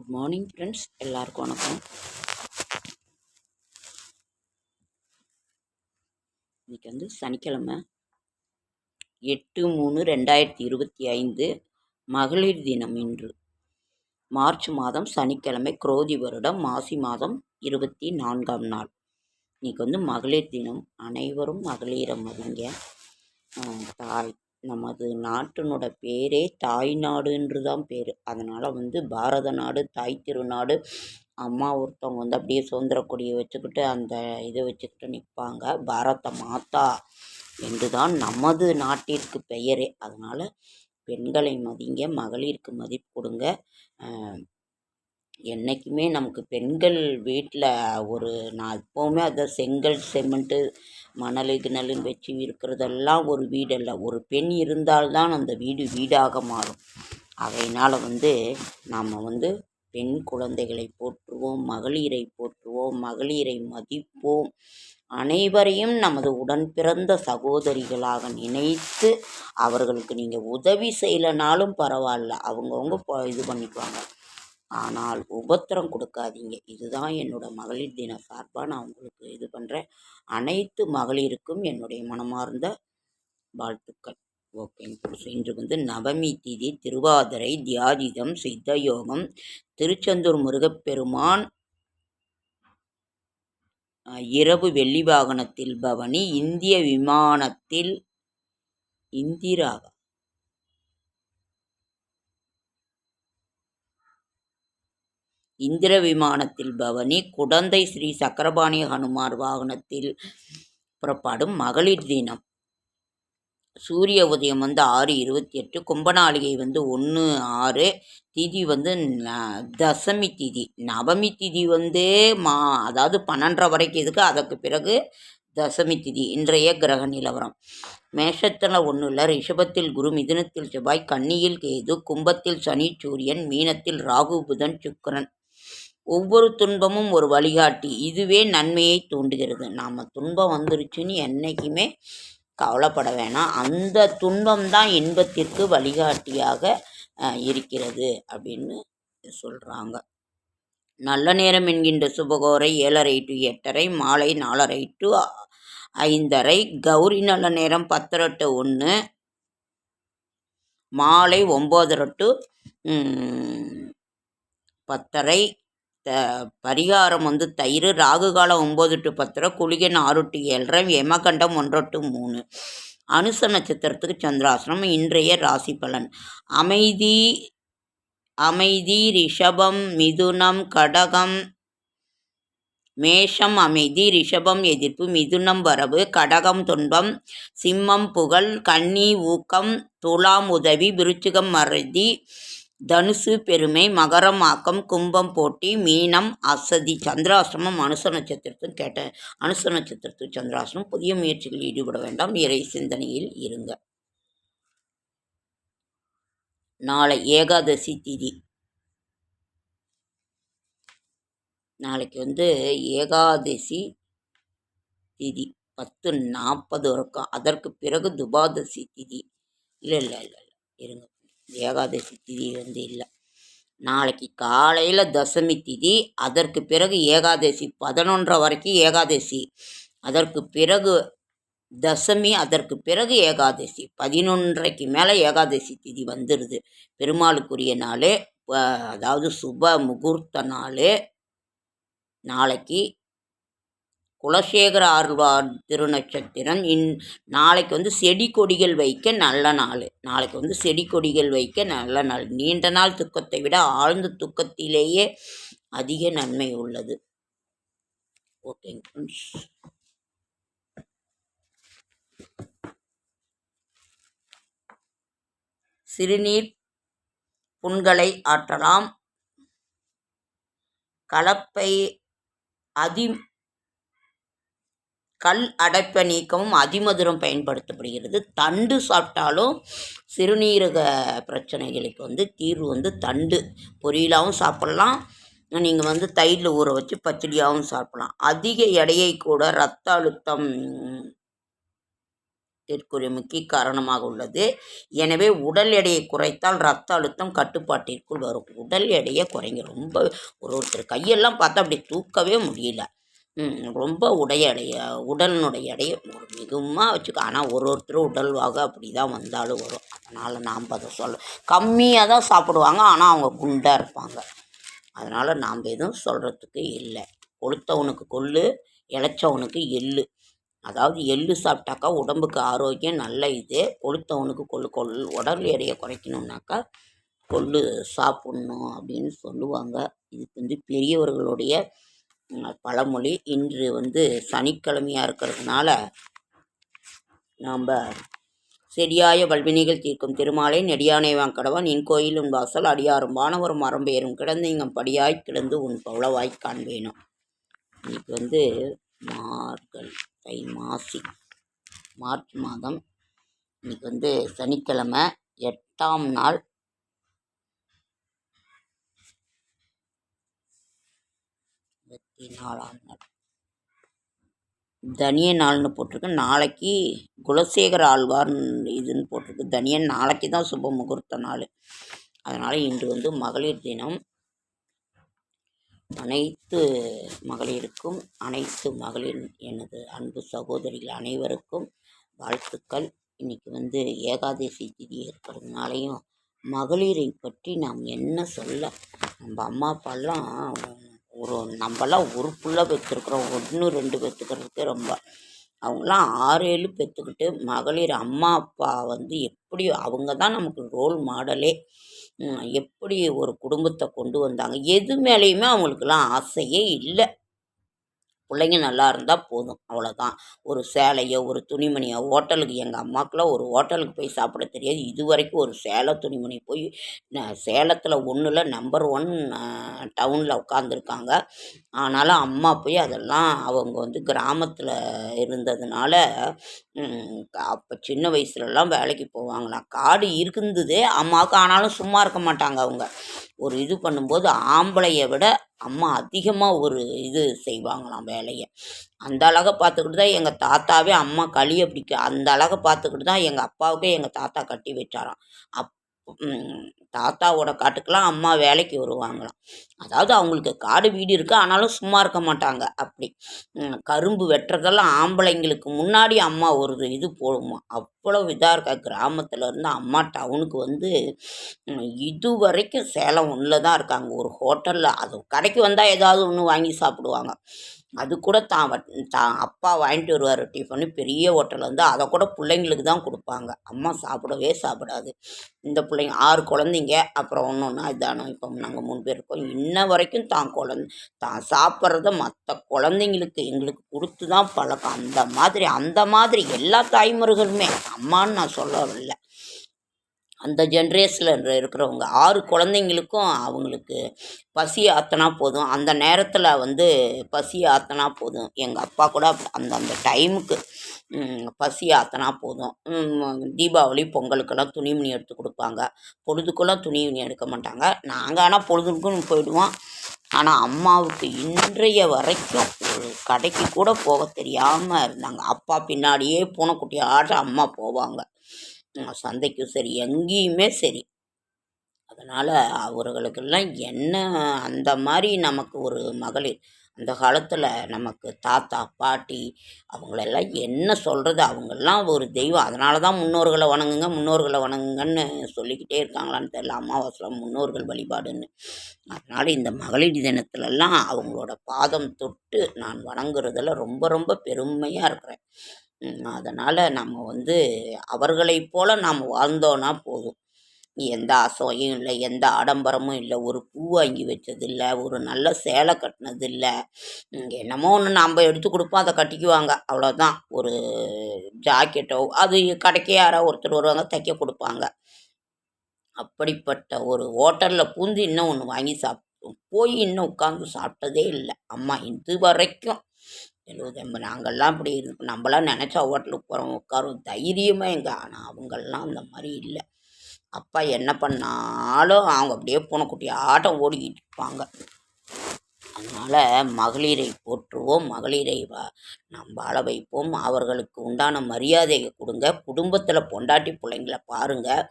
Good morning friends எல்லாருக்கும் வணக்கம். இன்னைக்கு வந்து சனிக்கிழமை எட்டு மூணு ரெண்டாயிரத்தி இருபத்தி ஐந்து மகளிர் தினம் இன்று. மார்ச் மாதம் சனிக்கிழமை குரோதி வருடம் மாசி மாதம் இருபத்தி நான்காம் நாள். இன்னைக்கு வந்து மகளிர் தினம். அனைவரும் மகளிரம் அறிங்க தாய் நமது நாட்டினோட பேரே தாய் நாடுன்று தான் பேர். அதனால் வந்து பாரத நாடு தாய் திருநாடு அம்மா ஒருத்தவங்க வந்து அப்படியே சுதந்திர கொடியை வச்சுக்கிட்டு அந்த இதை வச்சுக்கிட்டு நிற்பாங்க பாரத மாதா என்று தான் நமது நாட்டிற்கு பெயரே. அதனால் பெண்களை மதிங்க மகளிருக்கு மதிப்பு கொடுங்க. என்றைக்குமே நமக்கு பெண்கள் வீட்டில் ஒரு நான் எப்போவுமே அதை செங்கல் சிமெண்ட்டு மணல் கிணலுன்னு வச்சு இருக்கிறதெல்லாம் ஒரு வீடல்ல ஒரு பெண் இருந்தால்தான் அந்த வீடு வீடாக மாறும். அதையினால் வந்து நாம் வந்து பெண் குழந்தைகளை போற்றுவோம் மகளிரை போற்றுவோம் மகளிரை மதிப்போம். அனைவரையும் நமது உடன் பிறந்த சகோதரிகளாக நினைத்து அவர்களுக்கு நீங்கள் உதவி செய்யலைனாலும் பரவாயில்ல. அவங்கவுங்க இது பண்ணிக்குவாங்க. ஆனால் உபத்திரம் கொடுக்காதீங்க. இதுதான் என்னோட மகளிர் தின சார்பாக நான் உங்களுக்கு இது பண்ணுறேன் அனைத்து மகளிருக்கும் என்னுடைய மனமார்ந்த வாழ்த்துக்கள். ஓகேங்க இன்று வந்து நவமி திதி திருவாதிரை தியாதிதம் சித்தயோகம் திருச்செந்தூர் முருகப்பெருமான் இரவு வெள்ளி வாகனத்தில் பவனி இந்திய விமானத்தில் இந்திரா இந்திர விமானத்தில் பவனி குடந்தை ஸ்ரீ சக்கரபாணி ஹனுமார் வாகனத்தில் புறப்பாடும் மகளிர் தினம். சூரிய உதயம் வந்து ஆறு இருபத்தி எட்டு கும்பநாளிகை வந்து ஒன்று ஆறு திதி வந்து ந- தசமி திதி. நவமி திதி வந்து மா அதாவது பன்னெண்டரை வரைக்கும் இதுக்கு அதற்கு பிறகு தசமி திதி இன்றைய கிரக நிலவரம். மேஷத்தில் ஒன்றும் இல்லை. ரிஷபத்தில் குரு மிதுனத்தில் செவ்வாய் கன்னியில் கேது கும்பத்தில் சனி சூரியன் மீனத்தில் ராகு புதன் சுக்கிரன். ஒவ்வொரு துன்பமும் ஒரு வழிகாட்டி. இதுவே நன்மையை தூண்டுகிறது. நாம் துன்பம் வந்துருச்சுன்னு என்றைக்குமே கவலைப்பட வேணாம். அந்த துன்பம் தான் இன்பத்திற்கு வழிகாட்டியாக இருக்கிறது அப்படின்னு சொல்கிறாங்க நல்ல நேரம் என்கின்ற சுபகோரை ஏழரை டு எட்டரை மாலை நாலரை டு ஐந்தரை கௌரி நல்ல நேரம் பத்தரை டு ஒன்று மாலை ஒம்போதரை டு பத்தரை த பரிகாரம் வந்து தயிர் ராகு காலம் ஒம்பது டு பத்தரை குளிகன் ஆறு டு ஏழரை யமகண்டம் ஒன்றொட்டு டு மூணு. அனுச நட்சத்திரத்துக்கு சந்திராசனம் இன்றைய ராசி பலன். அமைதி அமைதி ரிஷபம் மிதுனம் கடகம் மேஷம் அமைதி ரிஷபம் எதிர்ப்பு மிதுனம் வரவு கடகம் துன்பம் சிம்மம் புகழ் கன்னி ஊக்கம் துலாம் உதவி விருச்சிகம் மறதி தனுசு பெருமை மகரமாக்கம் கும்பம் போட்டி மீனம் அசதி சந்திராசிரமம் அனுச நட்சத்திரத்தும் கேட்ட அனுச நட்சத்திரத்து சந்திராசிரமம் புதிய முயற்சிகளில் ஈடுபட வேண்டாம். இறை சிந்தனையில் இருங்க. நாளை ஏகாதசி திதி. நாளைக்கு வந்து ஏகாதசி திதி. பத்து நாற்பது இருக்கும் அதற்கு பிறகு துபாதசி திதி. இல்லை இல்லை இல்லை இல்லை. இருங்க. ஏகாதசி திதி வந்து இல்லை. நாளைக்கு காலையில் தசமி திதி அதற்கு பிறகு ஏகாதசி பதினொன்றரை வரைக்கும் ஏகாதசி. அதற்கு பிறகு தசமி அதற்கு பிறகு ஏகாதசி. பதினொன்றைக்கு மேலே ஏகாதசி திதி வந்துடுது பெருமாளுக்குரிய நாள் அதாவது சுப முகூர்த்த நாள் நாளைக்கு குலசேகர ஆழ்வார் திருநட்சத்திரம். இன் நாளைக்கு வந்து செடி கொடிகள் வைக்க நல்ல நாள். நாளைக்கு வந்து செடி கொடிகள் வைக்க நல்ல நாள். நீண்ட நாள் துக்கத்தை விட ஆழ்ந்த துக்கத்திலேயே அதிக நன்மை உள்ளது. ஓகேங்க ஃப்ரெண்ட்ஸ் சிறுநீர் புண்களை ஆற்றலாம். கலப்பை அதி கல் அடைப்பை நீக்கவும் அதிமதுரம் பயன்படுத்தப்படுகிறது. தண்டு சாப்பிட்டாலும் சிறுநீரக பிரச்சனைகளுக்கு வந்து தீர்வு வந்து தண்டு. பொரியலாகவும் சாப்பிட்லாம். நீங்கள் வந்து தயிரில் ஊற வச்சு பச்சடியாகவும் சாப்பிடலாம். அதிக எடையை கூட ரத்த அழுத்தம் இதற்கு முக்கிய காரணமாக உள்ளது. எனவே உடல் எடையை குறைத்தால் ரத்த அழுத்தம் கட்டுப்பாட்டிற்குள் வரும். உடல் எடையை குறைங்க. ரொம்ப ஒரு ஒருத்தர் கையெல்லாம் பார்த்தா அப்படி தூக்கவே முடியல. ரொம்ப உடைய எடைய உடலினுடைய எடையை ஒரு மிகுமாக வச்சுக்க. ஆனால் ஒரு ஒருத்தரும் உடல்வாக அப்படி தான் வந்தாலும் வரும். அதனால் நாம் அதை சொல்ல கம்மியாக தான் சாப்பிடுவாங்க. ஆனால் அவங்க குண்டாக இருப்பாங்க. அதனால் நாம் எதுவும் சொல்கிறதுக்கு இல்லை. கொளுத்தவனுக்கு கொள்ளு இழைச்சவனுக்கு எள்ளு. அதாவது எள்ளு சாப்பிட்டாக்கா உடம்புக்கு ஆரோக்கியம் நல்ல இது. கொளுத்தவனுக்கு கொள்ளு கொள் உடல் எடையை குறைக்கணுன்னாக்கா கொள்ளு சாப்பிட்ணும் அப்படின்னு சொல்லுவாங்க. இதுக்கு வந்து பெரியவர்களுடைய பழமொழி. இன்று வந்து சனிக்கிழமையாக இருக்கிறதுனால நாம் செடியாய வல்வினைகள் தீர்க்கும் திருமாலை நெடியானை வாங்கடவன் நின் கோயிலும் வாசல் அடியாரும் வானவரும் மரம்பெயரும் கிடந்து இங்கம் படியாய் கிடந்து உன் பவளவாய் காண்பேனும் இன்னைக்கு வந்து மார்கழி தை மாசி மார்ச் மாதம். இன்னைக்கு வந்து சனிக்கிழமை எட்டாம் நாள் இருபத்தி நாலாம் நாள் தனிய நாள்னு போட்டிருக்கு. நாளைக்கு குலசேகர ஆழ்வார் இதுன்னு போட்டிருக்கு. தனியன் நாளைக்கு தான் சுப முகூர்த்த நாள். அதனால் இன்று வந்து மகளிர் தினம். அனைத்து மகளிருக்கும் அனைத்து மகளிர் எனது அன்பு சகோதரிகள் அனைவருக்கும் வாழ்த்துக்கள். இன்னைக்கு வந்து ஏகாதசி திதி இருக்கிறதுனாலையும் மகளிரை பற்றி நாம் என்ன சொல்ல? நம்ம அம்மா அப்பாலாம் ஒரு நம்மலாம் ஒரு புள்ள பெற்றுருக்குறோம் ஒன்று ரெண்டு பெற்றுக்கிறதுக்கு ரொம்ப. அவங்களாம் ஆறு ஏழு பெற்றுக்கிட்டு மகளிர் அம்மா அப்பா வந்து எப்படி அவங்க தான் நமக்கு ரோல் மாடலே எப்படி ஒரு குடும்பத்தை கொண்டு வந்தாங்க. எது மேலேயுமே அவங்களுக்கெல்லாம் ஆசையே இல்லை. பிள்ளைங்க நல்லா இருந்தால் போதும் அவ்வளோதான் ஒரு சேலையோ ஒரு துணிமணியோ ஹோட்டலுக்கு எங்கள் அம்மாக்கெல்லாம் ஒரு ஹோட்டலுக்கு போய் சாப்பிட தெரியாது. இது வரைக்கும் ஒரு சேலை துணிமணி போய் ந- சேலத்தில் ஒன்றில் நம்பர் ஒன் டவுனில் உட்காந்துருக்காங்க ஆனாலும் அம்மா போய் அதெல்லாம் அவங்க வந்து கிராமத்தில் இருந்ததுனால அப்போ சின்ன வயசுலலாம் வேலைக்கு போவாங்களாம். காடு இருந்தது அம்மாவுக்கு ஆனாலும் சும்மா இருக்க மாட்டாங்க அவங்க. ஒரு இது பண்ணும்போது ஆம்பளையை விட அம்மா அதிகமாக ஒரு இது செய்வாங்களாம் வேலையை. அந்த அழகை பார்த்துக்கிட்டு தான் எங்கள் தாத்தாவே அம்மா களியை பிடிக்க அந்த அழகை பார்த்துக்கிட்டு தான் எங்கள் அப்பாவுக்கே எங்கள் தாத்தா கட்டி வச்சாராம். அப் தாத்தாவோட காட்டுக்கெல்லாம் அம்மா வேலைக்கு வருவாங்களாம். அதாவது அவங்களுக்கு காடு வீடு இருக்குது ஆனாலும் சும்மா இருக்க மாட்டாங்க. அப்படி. கரும்பு வெட்டுறதெல்லாம் ஆம்பளைங்களுக்கு முன்னாடி அம்மா ஒரு இது போடுமா. அவ்வளோ இதாக இருக்கா. கிராமத்தில் இருந்து அம்மா டவுனுக்கு வந்து இது வரைக்கும் சேலம் ஒன்றில் தான் இருக்காங்க. ஒரு ஹோட்டலில் அது கடைக்கு வந்தால் ஏதாவது ஒன்று வாங்கி சாப்பிடுவாங்க. அது கூட தான் தான் அப்பா வாங்கிட்டு வருவார் டிஃபனு பெரிய ஹோட்டலில் வந்து அதை கூட பிள்ளைங்களுக்கு தான் கொடுப்பாங்க. அம்மா சாப்பிடவே சாப்பிடாது. இந்த பிள்ளைங்க ஆறு குழந்தைங்க அப்புறம் ஒன்று ஒன்றா இதானோ இப்போ நாங்கள் மூணு பேர் இருக்கோம். இன்ன வரைக்கும் தான் குழந்த தான் சாப்பிட்றத மற்ற குழந்தைங்களுக்கு எங்களுக்கு கொடுத்து தான் பழக்கம். அந்த மாதிரி அந்த மாதிரி எல்லா தாய்மார்களுமே அம்மான்னு நான் சொல்லவில்லை. அந்த ஜென்ரேஷனில் இருக்கிறவங்க. ஆறு குழந்தைங்களுக்கும் அவங்களுக்கு பசி ஆற்றினா போதும். அந்த நேரத்தில் வந்து பசி ஆற்றினா போதும். எங்கள் அப்பா கூட அந்த அந்த டைமுக்கு பசி ஆற்றினா போதும். தீபாவளி பொங்கலுக்கெல்லாம் துணிமணி எடுத்து கொடுப்பாங்க. பொழுதுக்கெல்லாம் துணிமணி எடுக்க மாட்டாங்க. நாங்கள் ஆனால் பொழுதுக்கும் போயிடுவோம். ஆனால் அம்மாவுக்கு இன்றைய வரைக்கும் ஒரு கடைக்கு கூட போக தெரியாமல் இருந்தாங்க. அப்பா பின்னாடியே பூனைக்குட்டி ஆட அம்மா போவாங்க. சந்தைக்கும் சரி எங்கேயுமே சரி. அதனால் அவர்களுக்கெல்லாம் என்ன அந்த மாதிரி நமக்கு ஒரு மகளிர் அந்த காலத்தில் நமக்கு தாத்தா பாட்டி அவங்களெல்லாம் என்ன சொல்கிறது அவங்கெல்லாம் ஒரு தெய்வம். அதனால தான் முன்னோர்களை வணங்குங்க முன்னோர்களை வணங்குங்கன்னு சொல்லிக்கிட்டே இருக்காங்களான்னு தெரியல. அமாவாசைலாம் முன்னோர்கள் வழிபாடுன்னு. அதனால் இந்த மகளிர் தினத்துலலாம் அவங்களோட பாதம் தொட்டு நான் வணங்குறதுல ரொம்ப ரொம்ப பெருமையாக இருக்கிறேன். அதனால் நம்ம வந்து அவர்களைப் போல நாம் வாழ்ந்தோன்னா போதும். எந்த அசையும் இல்லை எந்த ஆடம்பரமும் இல்லை. ஒரு பூ வாங்கி வச்சதில்லை ஒரு நல்ல சேலை கட்டினதில்லை. என்னமோ ஒன்று நாம் எடுத்து கொடுப்போம் அதை கட்டிக்குவாங்க. அவ்வளோதான் ஒரு ஜாக்கெட்டோ அது கடைக்கு யாரோ ஒருத்தர் வருவாங்க தைக்க கொடுப்பாங்க. அப்படிப்பட்ட ஒரு ஹோட்டலில் பூந்து இன்னும் ஒன்று வாங்கி சாப் போய் இன்னும் உட்காந்து சாப்பிட்டதே இல்லை. அம்மா இது வரைக்கும் எழுபது எண்பது நாங்கள்லாம் அப்படி இருக்கு நம்மளாம் நினச்சா ஹோட்டலுக்கு போகிறோம் உட்காரும் தைரியமாக எங்கே? ஆனால் அவங்கெல்லாம் அந்த மாதிரி இல்லை. அப்பா என்ன பண்ணாலும் அவங்க அப்படியே பூனைக்குட்டி ஆட்டம் ஓடிக்கிட்டு இருப்பாங்க. அதனால் மகளிரை போற்றுவோம் மகளிரை வ நாம் வாழ வைப்போம். அவர்களுக்கு உண்டான மரியாதையை கொடுங்க. குடும்பத்தில் பொண்டாட்டி பிள்ளைங்கள பாருங்கள்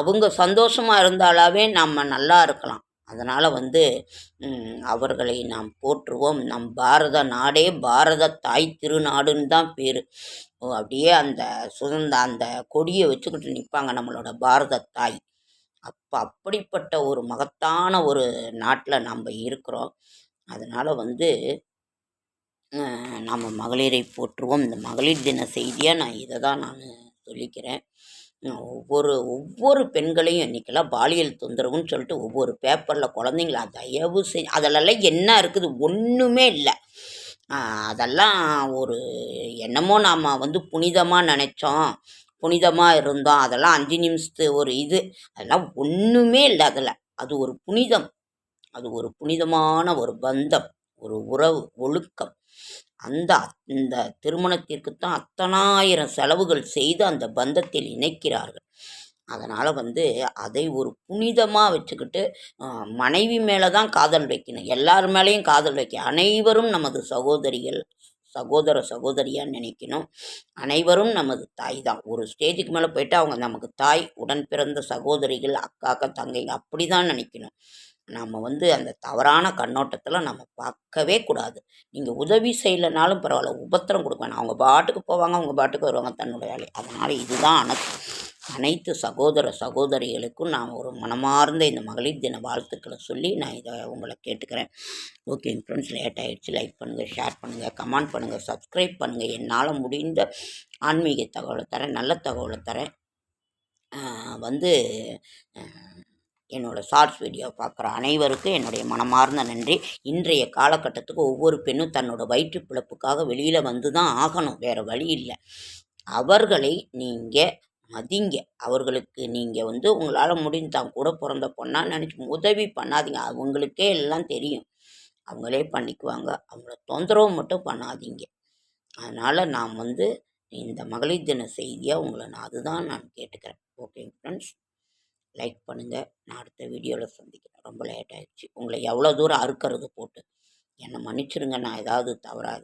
அவங்க சந்தோஷமாக இருந்தாலாவே நம்ம நல்லா இருக்கலாம். அதனால் வந்து அவர்களை நாம் போற்றுவோம். நம் பாரத நாடே பாரத தாய் திருநாடுன்னு தான் பேர். அப்படியே அந்த சுதந்திர அந்த கொடியை வச்சுக்கிட்டு நிற்பாங்க நம்மளோட பாரத தாய். அப்போ அப்படிப்பட்ட ஒரு மகத்தான ஒரு நாட்டில் நம்ம இருக்கிறோம். அதனால் வந்து நம்ம மகளிரை போற்றுவோம். இந்த மகளிர் தின செய்தியாக நான் இதை தான் நான் சொல்லிக்கிறேன். ஒவ்வொரு ஒவ்வொரு பெண்களையும் இன்றைக்கெல்லாம் பாலியல் தொந்தரவுன்னு சொல்லிட்டு ஒவ்வொரு பேப்பரில் குழந்தைங்கள தயவு செஞ்சு அதிலெல்லாம் என்ன இருக்குது? ஒன்றுமே இல்லை. அதெல்லாம் ஒரு என்னமோ நாம் வந்து புனிதமாக நினச்சோம். புனிதமாக இருந்தோம். அதெல்லாம் அஞ்சு நிமிஷத்து ஒரு இது. அதெல்லாம் ஒன்றுமே இல்லை அதில். அது ஒரு புனிதம். அது ஒரு புனிதமான ஒரு பந்தம். ஒரு உறவு ஒழுக்கம். அந்த இந்த திருமணத்திற்கு தான் அத்தனாயிரம் செலவுகள் செய்து அந்த பந்தத்தில் இணைக்கிறார்கள். அதனால் வந்து அதை ஒரு புனிதமாக வச்சுக்கிட்டு மனைவி மேலே தான் காதல் வைக்கணும். எல்லார் மேலேயும் காதல் வைக்க. அனைவரும் நமது சகோதரிகள் சகோதர சகோதரியாக நினைக்கணும். அனைவரும் நமது தாய் தான். ஒரு ஸ்டேஜுக்கு மேலே போயிட்டு அவங்க நமக்கு தாய் உடன் பிறந்த சகோதரிகள் அக்காக்க தங்கைங்க அப்படி தான் நினைக்கணும். நம்ம வந்து அந்த தவறான கண்ணோட்டத்தில் நம்ம பார்க்கவே கூடாது. நீங்கள் உதவி செய்யலைனாலும் பரவாயில்ல உபத்திரம் கொடுக்க வேணாம் அவங்க பாட்டுக்கு போவாங்க அவங்க பாட்டுக்கு வருவாங்க தன்னோட வேலை அதனால் இதுதான் அனைத்து அனைத்து சகோதர சகோதரிகளுக்கும் நான் ஒரு மனமார்ந்த இந்த மகளிர் தின வாழ்த்துக்களை சொல்லி நான் இதை உங்களை கேட்டுக்கிறேன். ஓகே ஃப்ரெண்ட்ஸ் லேட் ஆகிடுச்சு லைக் பண்ணுங்கள் ஷேர் பண்ணுங்கள் கமெண்ட் பண்ணுங்கள் சப்ஸ்கிரைப் பண்ணுங்கள் என்னால் முடிந்த ஆன்மீக தகவலை தரேன் நல்ல தகவலை தரேன். வந்து என்னோடய ஷார்ட்ஸ் வீடியோ பார்க்குற அனைவருக்கும் என்னுடைய மனமார்ந்த நன்றி. இன்றைய காலகட்டத்துக்கு ஒவ்வொரு பெண்ணும் தன்னோட வயிற்று பிழப்புக்காக வெளியில் வந்து தான் ஆகணும் வேறு வழி இல்லை. அவர்களை நீங்கள் மதிங்க. அவர்களுக்கு நீங்கள் வந்து உங்களால் முடிஞ்ச தான் கூட பிறந்த பொண்ணா நினச்சி உதவி பண்ணாதீங்க. அவங்களுக்கே எல்லாம் தெரியும். அவங்களே பண்ணிக்குவாங்க. அவங்கள தொந்தரவு மட்டும் பண்ணாதீங்க. அதனால் நான் வந்து இந்த மகளிர் தின செய்தியாக உங்களை நான் அதுதான் நான் கேட்டுக்கிறேன். ஓகே ஃப்ரெண்ட்ஸ் லைக் பண்ணுங்கள் நான் அடுத்த வீடியோவில் சந்திக்கிறேன். ரொம்ப லேட் ஆகிடுச்சு உங்களை எவ்வளோ தூரம் அறுக்கிறது போட்டு. என்னை மன்னிச்சிடுங்க நான் ஏதாவது தவறாக